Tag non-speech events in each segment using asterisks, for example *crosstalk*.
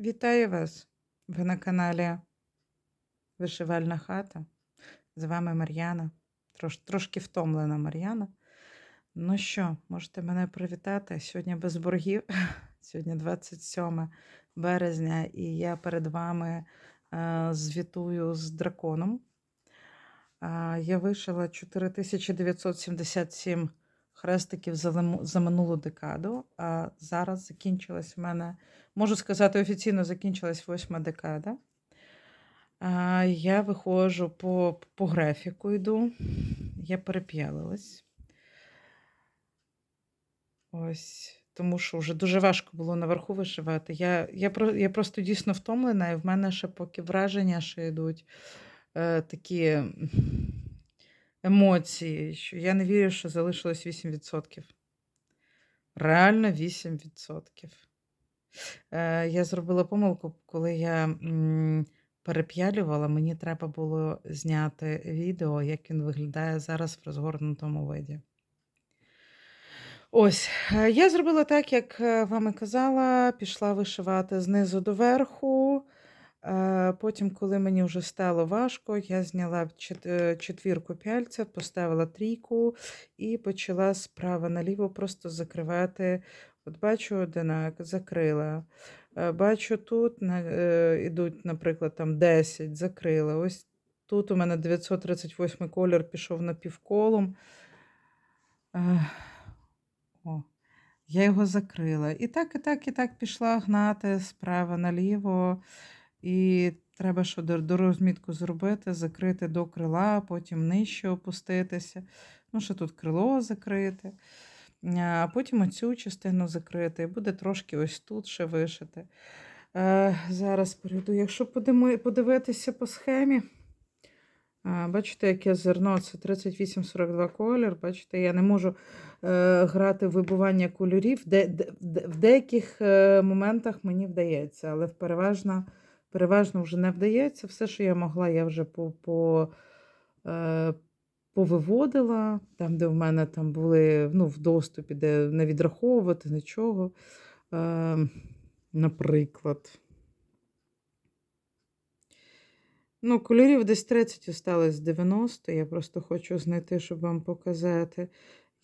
Вітаю вас! Ви на каналі Вишивальна хата. З вами Мар'яна. Трош, трошки втомлена Мар'яна. Ну що, можете мене привітати. Сьогодні без боргів. *laughs* Сьогодні 27 березня, і я перед вами е, звітую з драконом. Е, я вишила 4977 хрестиків за, минулу декаду. А зараз закінчилась в мене, можу сказати, офіційно закінчилась восьма декада. А, я виходжу по, по графіку йду. Я переп'ялилась. Ось, тому що вже дуже важко було наверху вишивати. Я, я, я просто дійсно втомлена, і в мене ще поки враження, що йдуть е, такі емоції, що я не вірю, що залишилось 8%. Реально 8%. Е, я зробила помилку, коли я переп'ялювала, мені треба було зняти відео, як він виглядає зараз в розгорнутому виді. Ось, е, я зробила так, як е, вам і казала, пішла вишивати знизу до верху. Е, Потім, коли мені вже стало важко, я зняла е, четвірку пяльця, поставила трійку і почала справа наліво просто закривати. От бачу одинак, закрила. Е, Бачу, тут на- ідуть, наприклад, там 10, закрила. Ось тут у мене 938 колір пішов напівколом. Е, О, я його закрила. І так, і так, і так пішла гнати справа наліво. І треба, що розмітку зробити, закрити до крила, потім нижче опуститися. Ну, що тут крило закрити, а потім оцю частину закрити. І буде трошки ось тут ще вишити. Е, зараз перейду. Якщо подивитися по схемі, Бачите, яке зерно це 38-42 колір. Бачите, я не можу е, грати в вибування кольорів. В деяких е, моментах мені вдається, але в переважно, переважно вже не вдається. Все, що я могла, я вже по, по, е, повиводила, там, де в мене там були ну, в доступі, де не відраховувати нічого. Е, наприклад. Ну, кольорів десь 30 осталось 90. Я просто хочу знайти, щоб вам показати,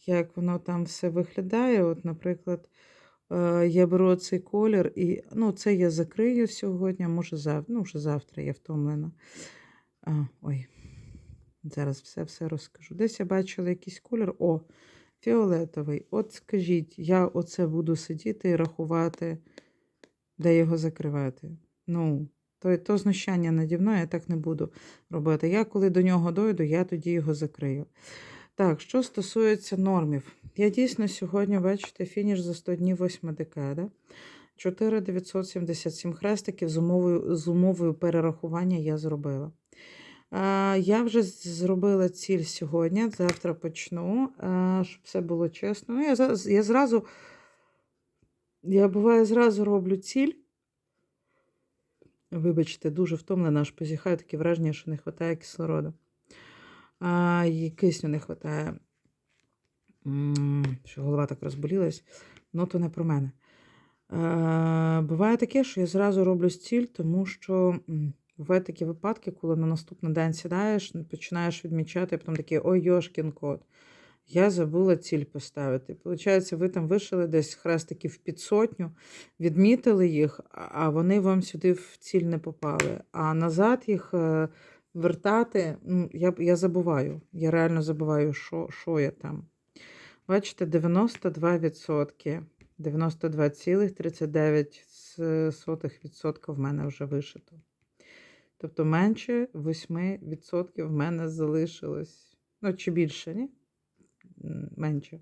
як воно там все виглядає. От, наприклад, я беру цей колір і ну, це я закрию сьогодні, може завтра. Ну, вже завтра я втомлена. А, ой, зараз все-все розкажу. Десь я бачила якийсь колір. О, фіолетовий. От скажіть, я оце буду сидіти і рахувати, де його закривати. Ну, то, то знущання наді мною я так не буду робити. Я коли до нього дойду, я тоді його закрию. Так, що стосується нормів. Я дійсно сьогодні, бачите, фініш за 100 днів 8 декада. 4977 хрестиків з умовою, з умовою перерахування я зробила. Я вже зробила ціль сьогодні, завтра почну, щоб все було чесно. Ну, я, я зразу, я буває, зразу роблю ціль. Вибачте, дуже втомлена, аж позіхаю, таке враження, що не вистачає кислороду. А, і кисню не вистачає, що голова так розболілась. Ну, то не про мене. А, буває таке, що я зразу роблю ціль, тому що бувають такі випадки, коли на наступний день сідаєш, починаєш відмічати, а потім такий ой, йошкін кот. Я забула ціль поставити. Получається, ви там вишили десь хрестиків під сотню, відмітили їх, а- а вони вам сюди в ціль не попали. А назад їх е, вертати, ну, я, я забуваю. Я реально забуваю, що, що я там. Бачите, 92%. 92,39% в мене вже вишито. Тобто менше 8% в мене залишилось. Ну, чи більше, ні? Менше.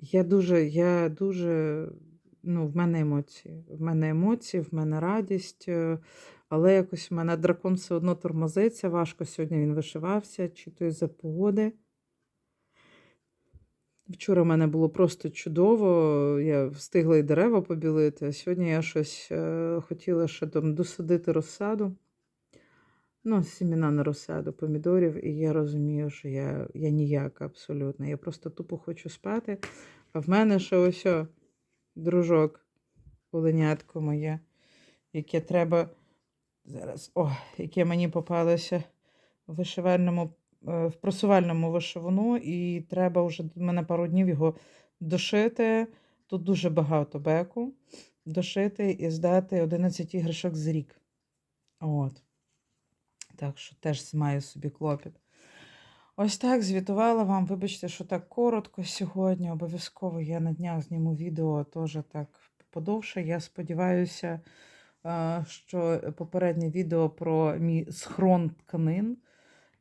Я дуже, я дуже, ну, в мене емоції. В мене емоції, в мене радість, е, але якось в мене дракон все одно тормозиться. Важко сьогодні він вишивався, чи то із-за погоди. Вчора в мене було просто чудово. Я встигла і дерева побілити. А сьогодні я щось е, хотіла ще там досадити розсаду. Ну, сімена на розсаду помідорів, і я розумію, що я, я ніяка абсолютно. Я просто тупо хочу спати. А в мене ще ось о, дружок оленятко моє, яке треба зараз, о, яке мені попалося в вишивальному, е, в просувальному вишивану, і треба вже мене пару днів його дошити. Тут дуже багато беку. Дошити і здати 11 іграшок з рік. От. Так що теж маю собі клопіт. Ось так звітувала вам. Вибачте, що так коротко сьогодні. Обов'язково я на днях зніму відео теж так подовше. Я сподіваюся, що попереднє відео про мій схрон тканин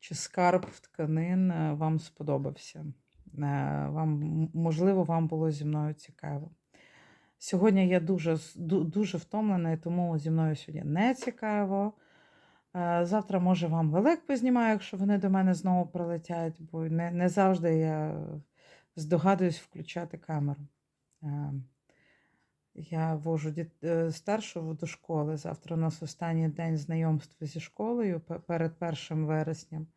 чи скарб тканин е, вам сподобався. Е, Вам, можливо, вам було зі мною цікаво. Сьогодні я дуже, дуже втомлена, і тому зі мною сьогодні не цікаво. Е, Завтра, може, вам велик познімаю, якщо вони до мене знову прилетять, бо не, не завжди я здогадуюсь включати камеру. Я вожу діт... е, старшого до школи. Завтра у нас останній день знайомства зі школою перед 1 вересням.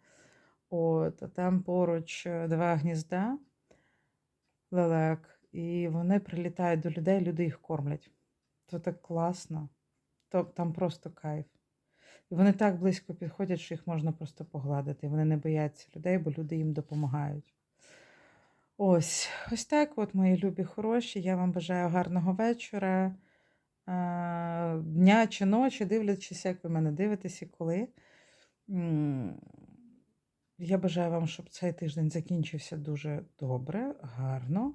От, а там поруч е, два гнізда лелек, і вони прилітають до людей, люди їх кормлять. То так класно, то там просто кайф. І вони так близько підходять, що їх можна просто погладити. Вони не бояться людей, бо люди їм допомагають. Ось, ось так, от, мої любі хороші. Я вам бажаю гарного вечора, дня чи ночі, дивлячись, як ви мене дивитесь і коли. Я бажаю вам, щоб цей тиждень закінчився дуже добре, гарно.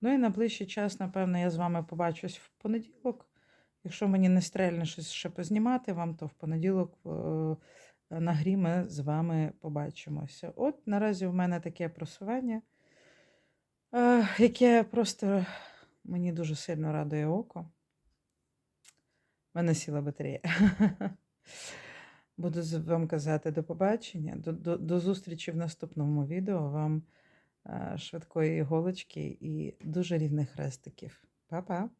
Ну і на ближчий час, напевно, я з вами побачусь в понеділок. Якщо мені не стрельне щось ще познімати вам, то в понеділок е, на грі ми з вами побачимося. От наразі в мене таке просування, яке просто мені дуже сильно радує око. В мене сіла батарея. Буду вам казати до побачення, до, до, до зустрічі в наступному відео. Вам е, швидкої іголочки і дуже рівних хрестиків. Па-па!